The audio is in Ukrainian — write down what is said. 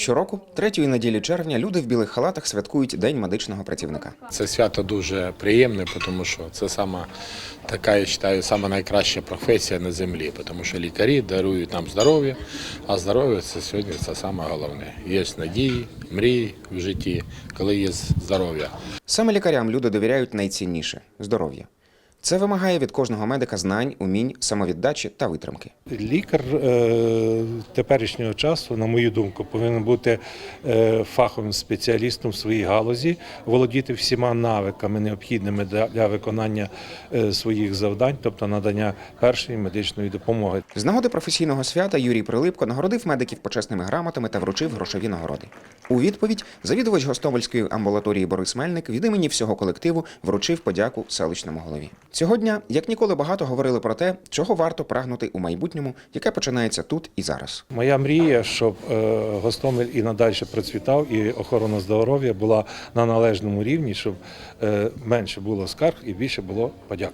Щороку, третьої неділі червня, люди в білих халатах святкують День медичного працівника. Це свято дуже приємне, тому що це сама така, я вважаю, сама найкраща професія на землі, тому що лікарі дарують нам здоров'я, а здоров'я це сьогодні це саме головне. Є надії, мрії в житті, коли є здоров'я. Саме лікарям люди довіряють найцінніше здоров'я. Це вимагає від кожного медика знань, умінь, самовіддачі та витримки. Лікар е, теперішнього часу, на мою думку, повинен бути е, фаховим спеціалістом в своїй галузі, володіти всіма навиками, необхідними для виконання е, своїх завдань, тобто надання першої медичної допомоги. З нагоди професійного свята Юрій Прилипко нагородив медиків почесними грамотами та вручив грошові нагороди. У відповідь завідувач Гостомельської амбулаторії Борис Мельник від імені всього колективу вручив подяку селищному голові. Цього дня, як ніколи, багато говорили про те, чого варто прагнути у майбутньому, яке починається тут і зараз. Моя мрія, щоб е, Гостомель і надалі процвітав, і охорона здоров'я була на належному рівні, щоб е, менше було скарг і більше було подяк.